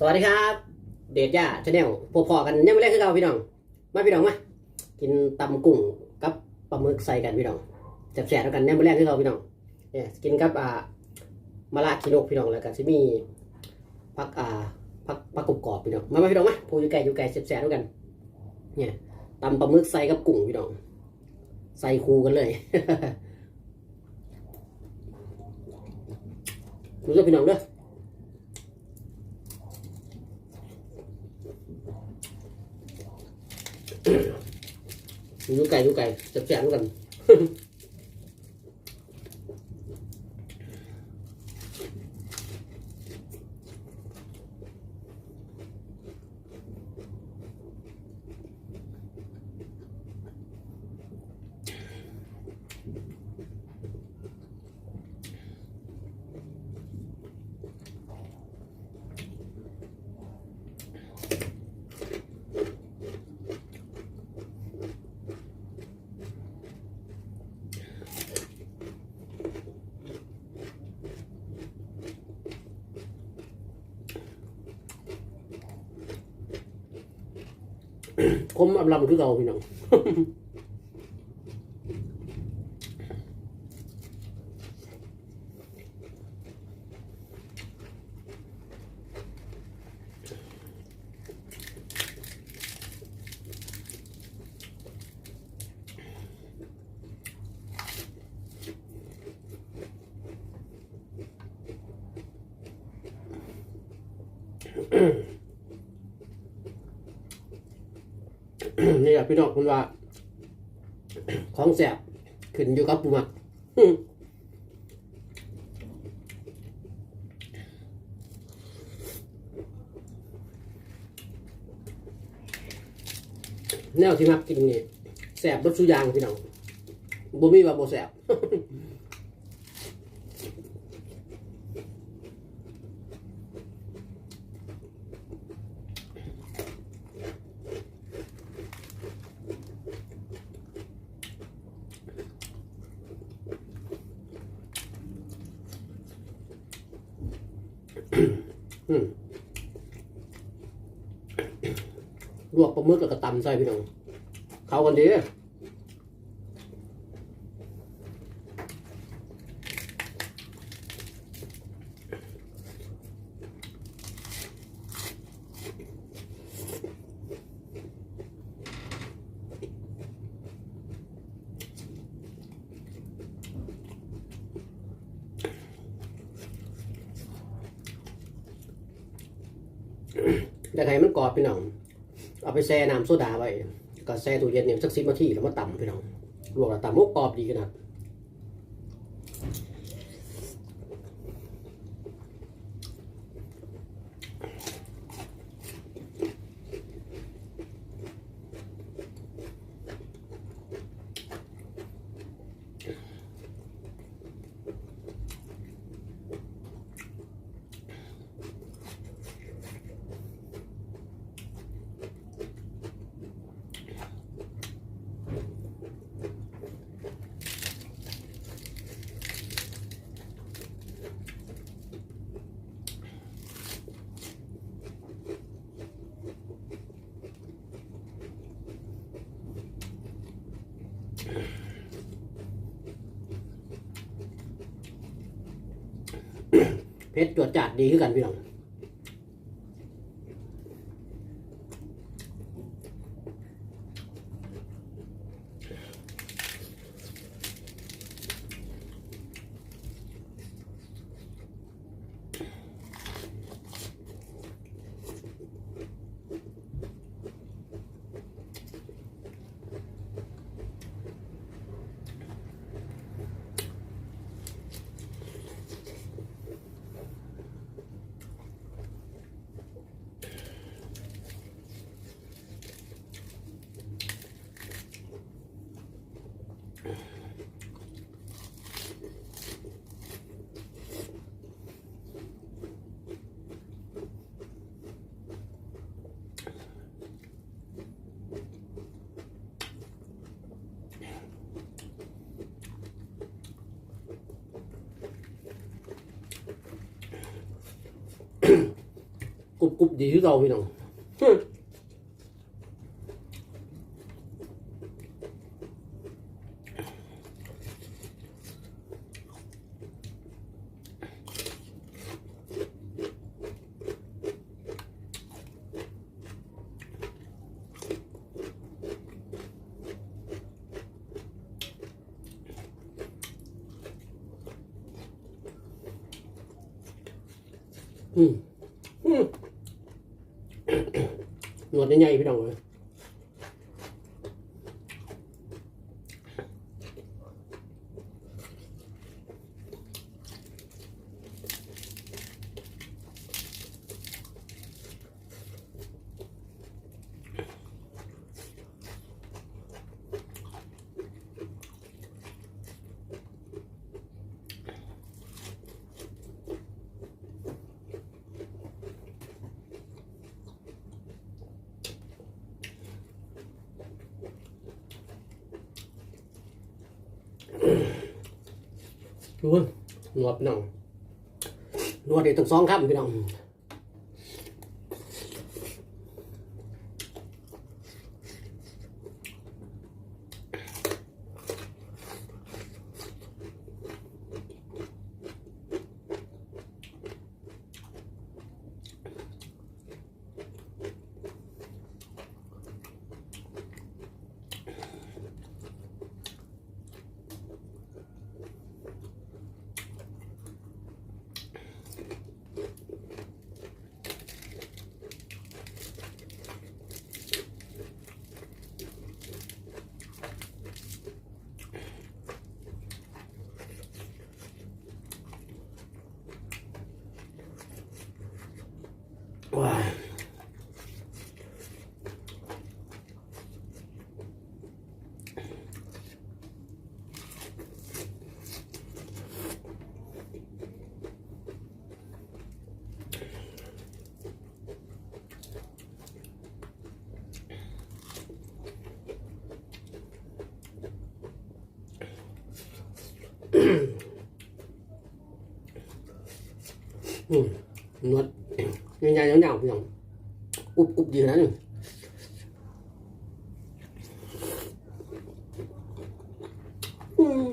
สวัสดีครับ เดชย่าชาแนลพบพอกันยังไม่แรกคือเราพี่น้อง มาพี่น้องมากินตำกุ้งกับปลาหมึกใส่กันพี่น้องแสบๆแล้วกันยังไม่แรกคือเราพี่น้องเนี่ยกินกับอ่ามะระขีนกพี่น้องแล้วก็จะมีผักอ่าผักผักกรุบกรอบพี่น้องมามาพี่น้องมาพูอยู่ไก่อยู่ไก่แสบๆแล้วกัน เนี่ยตำปลาหมึกใส่กับกุ้งพี่น้อง ใส่คูกันเลยดูด้วยพี่น้องเด้อ อยู่ไก่อยู่ไก่จับแจกกัน คมอำลำคือเราพี่น้อง นี่แหละพี่น้องคุณว่า ของแสบขึ้นอยู่กับปูมักแนวที่มักกินนี่แสบรสสุยางพี่น้องบ่มีว่าบ่แสบ ลวกปลาหมึกแล้วก็ตำใส่พี่น้อง เข้ากันดี แต่ไงมันกรอบพี่น้อง เอาไปแช่น้ำโซดาไว้ก็แช่ตู้เย็นเนี่ยสักสิบนาทีแล้วมาตำพี่น้องลวกแล้วตำมุกกรอบดีขนาด เพชรจวดจัดดีขึ้นกันพี่น้อง อ กรุบกรุบดีที่เราพี่น้องฮึอืมอืม หนวดใหญ่ๆพี่น้องเลย รู้หนวดพี่น้องนวดเด็ดต้องสองครับพี่น้อง นวดใหญ่ๆยาวๆพี่น้องกรุบอุบดีนะนี่อืม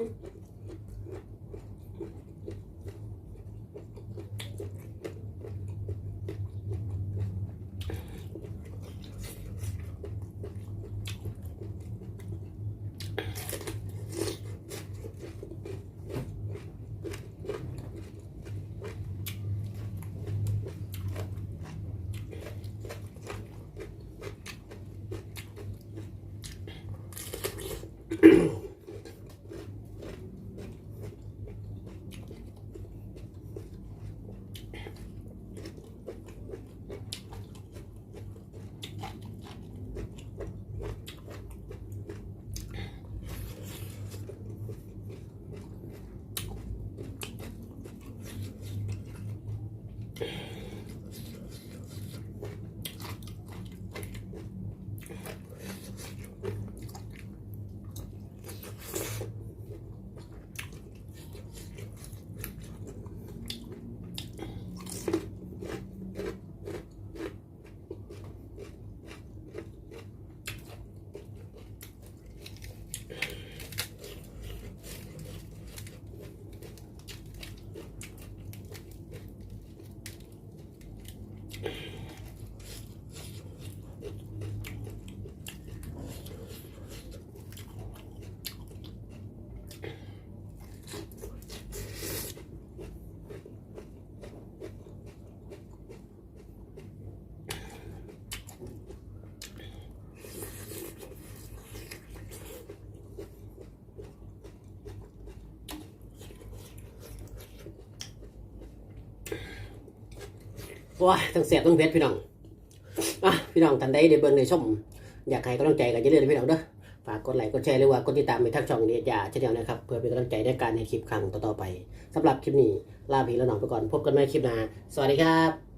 ว้าทั้งเสียบทั้งเพชรพี่น้องอะพี่น้องทันใดได้เบิ่งในช่องอยากให้กำลังใจกันเยอะเลยพี่น้องเด้อฝากกดไลค์กดแชร์หรือว่ากดติดตามไปทักช่องเดียดยาเช่นเดียวนะครับเพื่อเป็นกำลังใจในการในคลิปครั้งต่อๆไปสำหรับคลิปนี้ลาพี่และน้องไปก่อนพบกันใหม่คลิปหน้าสวัสดีครับ